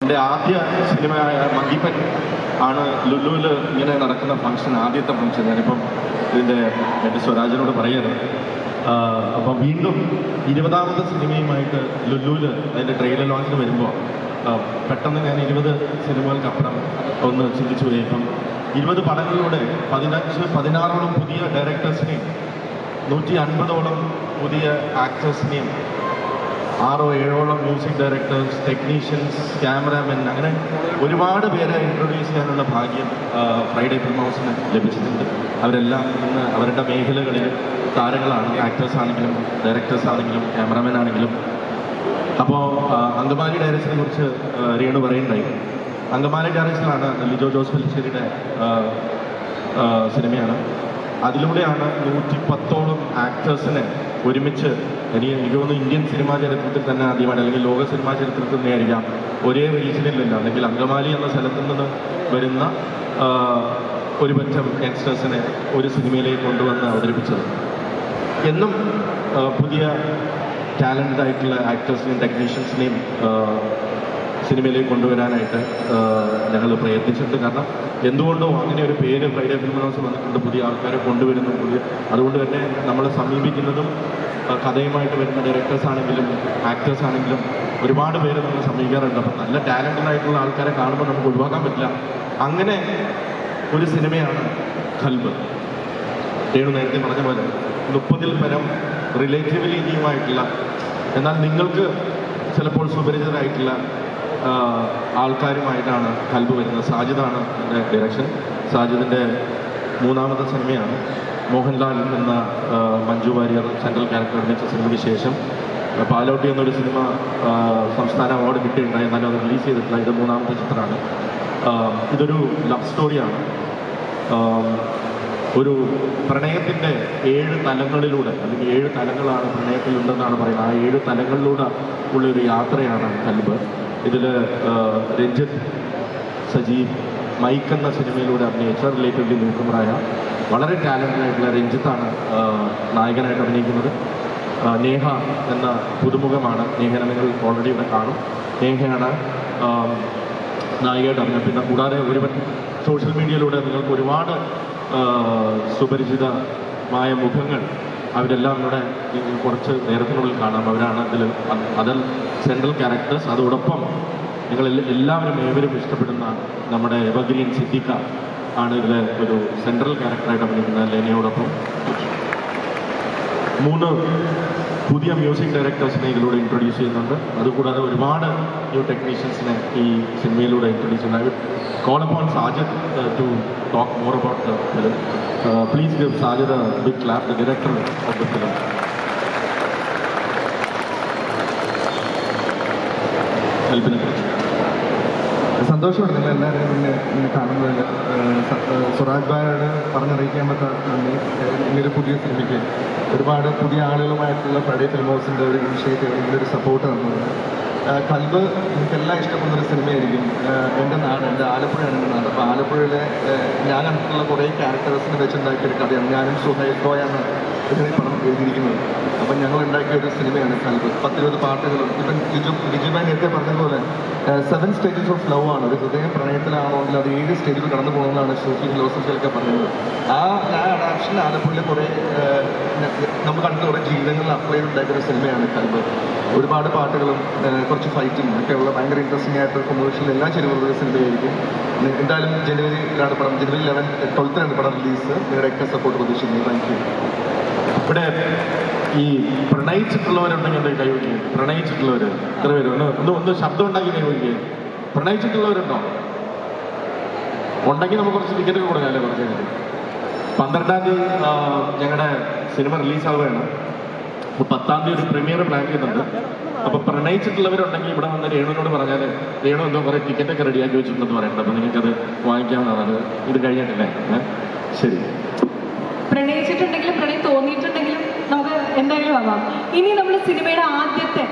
എന്റെ ആദ്യ സിനിമയായ മങ്കിപ്പൻ ആണ് ലുലുവിൽ ഇങ്ങനെ നടക്കുന്ന ഫംഗ്ഷൻ ആദ്യത്തെ ഫംഗ്ഷൻ ഞാനിപ്പം ഇതിന്റെ എന്റെ സ്വരാജനോട് പറയുന്നത് അപ്പോൾ വീണ്ടും ഇരുപതാമത്തെ സിനിമയുമായിട്ട് ലുലുവിൽ അതിന്റെ ട്രെയിലർ ലോഞ്ചിന് വരുമ്പോൾ പെട്ടെന്ന് ഞാൻ ഇരുപത് സിനിമകൾക്കപ്പുറം ഒന്ന് ചിന്തിച്ചു പോയി. ഇപ്പം ഇരുപത് പടങ്ങളിലൂടെ പതിനഞ്ച് പതിനാറോളം പുതിയ ഡയറക്ടേഴ്സിനെയും നൂറ്റി അൻപതോളം പുതിയ ആക്ടേഴ്സിനെയും ആറോ ഏഴോളം മ്യൂസിക് ഡയറക്ടേഴ്സ് ടെക്നീഷ്യൻസ് ക്യാമറാമെൻ അങ്ങനെ ഒരുപാട് പേരെ ഇൻട്രൊഡ്യൂസ് ചെയ്യാനുള്ള ഭാഗ്യം ഫ്രൈഡേ ഫിലിം ഹൗസിന് ലഭിച്ചിട്ടുണ്ട്. അവരെല്ലാം ഇന്ന് അവരുടെ മേഖലകളിൽ താരങ്ങളാണ്. ആക്ടേഴ്സ് ആണെങ്കിലും ഡയറക്ടേഴ്സ് ആണെങ്കിലും ക്യാമറാമാൻ ആണെങ്കിലും. അപ്പോൾ അങ്കമാലി ഡയറക്ഷനെ കുറിച്ച് രേണു പറയുണ്ടായി അങ്കമാലി ഡയറക്ഷനാണ് ലിജോ ജോസ് ആ, സിനിമയാണ്. അതിലൂടെയാണ് നൂറ്റി പത്തോളം ആക്ടേഴ്സിനെ ഒരുമിച്ച് എനിക്ക് എനിക്ക് തോന്നുന്നു ഇന്ത്യൻ സിനിമാ ചരിത്രത്തിൽ തന്നെ ആദ്യമായിട്ട് അല്ലെങ്കിൽ ലോക സിനിമാ ചരിത്രത്തിൽ തന്നെ ആയിരിക്കാം. ഒരേ റീജിയനിലല്ല അല്ലെങ്കിൽ അങ്കമാലി എന്ന സ്ഥലത്തു നിന്ന് വരുന്ന ഒരു പറ്റം യങ്സ്റ്റേഴ്സിനെ ഒരു സിനിമയിലേക്ക് കൊണ്ടുവന്ന് അവതരിപ്പിച്ചത്. എന്നും പുതിയ ടാലന്റഡ് ആയിട്ടുള്ള ആക്ടേഴ്സിനെയും ടെക്നീഷ്യൻസിനെയും സിനിമയിലേക്ക് കൊണ്ടുവരാനായിട്ട് ഞങ്ങൾ പ്രയത്നിച്ചിട്ടുണ്ട്. കാരണം എന്തുകൊണ്ടോ അങ്ങനെ ഒരു പേര് ഫ്രൈഡേ ഫിലിം ഹൗസ് വന്നിട്ടുണ്ട്. പുതിയ ആൾക്കാരെ കൊണ്ടുവരുന്നു. പുതിയ അതുകൊണ്ട് തന്നെ നമ്മൾ സമീപിക്കുന്നതും കഥയുമായിട്ട് വരുന്ന ഡയറക്ടേഴ്സ് ആണെങ്കിലും ആക്ടേഴ്സ് ആണെങ്കിലും ഒരുപാട് പേര് നമ്മൾ സമീപിക്കാറുണ്ട്. അപ്പം നല്ല ടാലന്റഡ് ആയിട്ടുള്ള ആൾക്കാരെ കാണുമ്പോൾ നമുക്ക് ഒഴിവാക്കാൻ പറ്റില്ല. അങ്ങനെ ഒരു സിനിമയാണ് ഖൽബ് രേണു നേരത്തെ പറഞ്ഞ പോലെ മുപ്പതിൽ പരം റിലേറ്റീവ്ലി ലീഗിയുമായിട്ടുള്ള എന്നാൽ നിങ്ങൾക്ക് ചിലപ്പോൾ സുപരിചിതരായിട്ടുള്ള ആൾക്കാരുമായിട്ടാണ് കൽബ് വരുന്നത്. സാജിദാണ് എന്റെ ഡയറക്ഷൻ സാജിദിന്റെ മൂന്നാമത്തെ സിനിമയാണ്. മോഹൻലാൽ എന്ന മഞ്ജു വാര്യർ സെൻട്രൽ ക്യാരക്ടർ അഭിനയിച്ച സിനിമയ്ക്ക് ശേഷം പാലോട്ടി എന്നൊരു സിനിമ സംസ്ഥാന അവാർഡ് കിട്ടിയിട്ടുണ്ടായി എന്നാലും അത് റിലീസ് ചെയ്തിട്ടില്ല. ഇത് മൂന്നാമത്തെ ചിത്രമാണ്. ഇതൊരു ലവ് സ്റ്റോറിയാണ് ഒരു പ്രണയത്തിന്റെ ഏഴ് തലങ്ങളിലൂടെ അല്ലെങ്കിൽ ഏഴ് തലങ്ങളാണ് പ്രണയത്തിലുണ്ടെന്നാണ് പറയുന്നത്. ആ ഏഴ് തലങ്ങളിലൂടെ ഉള്ളൊരു യാത്രയാണ് കൽബ്. ഇതിൽ രഞ്ജിത്ത് സജീവ് മൈക്ക് എന്ന സിനിമയിലൂടെ അഭിനയിച്ച റിലേറ്റീവ്ലി ന്യൂക്കമറായ വളരെ ടാലന്റഡ് ആയിട്ടുള്ള രഞ്ജിത്താണ് നായകനായിട്ട് അഭിനയിക്കുന്നത്. നേഹ എന്ന പുതുമുഖമാണ്. നേഹനെ നിങ്ങൾ ഓൾറെഡി ഇവിടെ കാണും. നേഹയാണ് നായികയായിട്ട് അഭിനയം പിന്നെ കൂടാതെ ഒരുവൻ സോഷ്യൽ മീഡിയയിലൂടെ നിങ്ങൾക്ക് ഒരുപാട് സുപരിചിതമായ മുഖങ്ങൾ അവരെല്ലാം കൂടെ കുറച്ച് നേരത്തിനുള്ളിൽ കാണാം. അവരാണ് അതിൽ അതിൽ സെൻട്രൽ ക്യാരക്ടേഴ്സ് അതോടൊപ്പം നിങ്ങൾ എല്ലാവരും ഏവരും ഇഷ്ടപ്പെടുന്ന നമ്മുടെ എവഗ്രീൻ സിദ്ദിഖ ആണ് ഇതിൽ ഒരു സെൻട്രൽ ക്യാരക്ടറായിട്ട് അഭിനയിക്കുന്ന ലെനയോടൊപ്പം. മൂന്ന് പുതിയ മ്യൂസിക് ഡയറക്ടേഴ്സിനെ ഇതിലൂടെ ഇൻട്രൊഡ്യൂസ് ചെയ്യുന്നുണ്ട് അതുകൂടാതെ ഒരുപാട് ന്യൂ ടെക്നീഷ്യൻസിനെ ഈ സിനിമയിലൂടെ ഇൻട്രൊഡ്യൂസ് ചെയ്യുന്നുണ്ട് call upon Sajid to talk more about the film please give Sajid big clap the director of the film ഹെൽപ്പിനെ കുറിച്ച് സന്തോഷമുണ്ട് നിങ്ങൾ എല്ലാവരും പിന്നെ ഇങ്ങനെ കാണുന്നതിൽ. സുരാജ് ഭായോട് പറഞ്ഞറിയിക്കാൻ പറ്റാത്ത നന്ദി. ഇങ്ങനൊരു പുതിയ സിനിമയ്ക്ക് ഒരുപാട് പുതിയ ആളുകളുമായിട്ടുള്ള ഫ്രൈഡേ ഫിലിം ഹൗസിന്റെ ഒരു ഇനിഷ്യേറ്റീവ് ഇങ്ങനൊരു സപ്പോർട്ട് തന്നത് കൽബ് എനിക്കെല്ലാം ഇഷ്ടപ്പെടുന്ന ഒരു സിനിമയായിരിക്കും എന്റെ നാട് എന്റെ ആലപ്പുഴയാണ് എന്റെ നാട്. അപ്പോൾ ആലപ്പുഴയിലെ ഞാൻ കണ്ടിട്ടുള്ള കുറേ ക്യാരക്ടേഴ്സിനെ വെച്ചുണ്ടാക്കിയ ഒരു കഥയാണ്. ഞാനും സുഹൈൽ ഇതിനെ പടം എഴുതിയിരിക്കുന്നത്. അപ്പം ഞങ്ങൾ ഉണ്ടാക്കിയ ഒരു സിനിമയാണ് കൽബ് പത്തിരുപത് പാട്ടുകളും ഇപ്പം ലിജു ലിജുബാൻ നേരത്തെ പറഞ്ഞതുപോലെ സെവൻ സ്റ്റേജസ് ഓഫ് ലവ് ആണ്. ഒരു ഹൃദയം അല്ലെങ്കിൽ അത് ഏഴ് സ്റ്റേജിൽ കടന്നു പോകുന്നതാണ് സൂഫി ഫിലോസഫിയൊക്കെ പറയുന്നത് ആ ആ അഡാപ്ഷൻ ആലപ്പുഴയിലെ കുറേ നമുക്ക് അടുത്ത കുറേ ജീവിതങ്ങളിൽ അപ്ലൈ ഉണ്ടാക്കിയ ഒരു സിനിമയാണ് കൽബ് ഒരുപാട് പാട്ടുകളും കുറച്ച് ഫൈറ്റിംഗ് ഒക്കെ ഉള്ള ഭയങ്കര ഇൻട്രസ്റ്റിംഗ് ആയിട്ടുള്ള കൊമേഴ്ഷ്യൽ എല്ലാം ഒരു സിനിമയായിരിക്കും. എന്തായാലും ജനുവരിയിലാണ് പടം. ജനുവരി ലെവൻ ട്വൽത്തിനാണ് പടം റിലീസ് നിങ്ങളുടെയൊക്കെ സപ്പോർട്ട് പ്രതീക്ഷിക്കുന്നു. താങ്ക് യു ഇവിടെ ഈ പ്രണയിച്ചിട്ടുള്ളവരുണ്ടെങ്കിൽ എന്താ കൈവയ്ക്കുക പ്രണയിച്ചിട്ടുള്ളവർ എത്ര പേര്. ഒന്ന് ഒന്ന് ശബ്ദം ഉണ്ടാക്കി കൈവയ്ക്കുക പ്രണയിച്ചിട്ടുള്ളവരുണ്ടോ? ഉണ്ടെങ്കിൽ നമുക്ക് കുറച്ച് ടിക്കറ്റ് കൊടുക്കാമല്ലേ കുറച്ച് കഴിഞ്ഞിട്ട് പന്ത്രണ്ടാം തീയതി ഞങ്ങളുടെ സിനിമ റിലീസാവുകയാണ് അപ്പോൾ പത്താം തീയതി ഒരു പ്രീമിയർ പ്ലാൻ ചെയ്യുന്നുണ്ട്. അപ്പോൾ പ്രണയിച്ചിട്ടുള്ളവരുണ്ടെങ്കിൽ ഇവിടെ വന്ന രേണുവിനോട് പറഞ്ഞാൽ രേണു എന്തോ കുറേ ടിക്കറ്റൊക്കെ റെഡിയാക്കി വെച്ചിട്ടുണ്ടെന്ന് പറയുന്നുണ്ട് അപ്പോൾ നിങ്ങൾക്കത് വാങ്ങിക്കാവുന്നതാണ്. ഇത് കഴിഞ്ഞിട്ടില്ലേ? ശരി. പ്രണയിച്ചിട്ടുണ്ടെങ്കിലും പ്രണയം തോന്നിയിട്ടുണ്ടെങ്കിലും നമുക്ക് എന്തായാലും ആവാം ഇനി നമ്മൾ സിനിമയുടെ ആദ്യത്തെ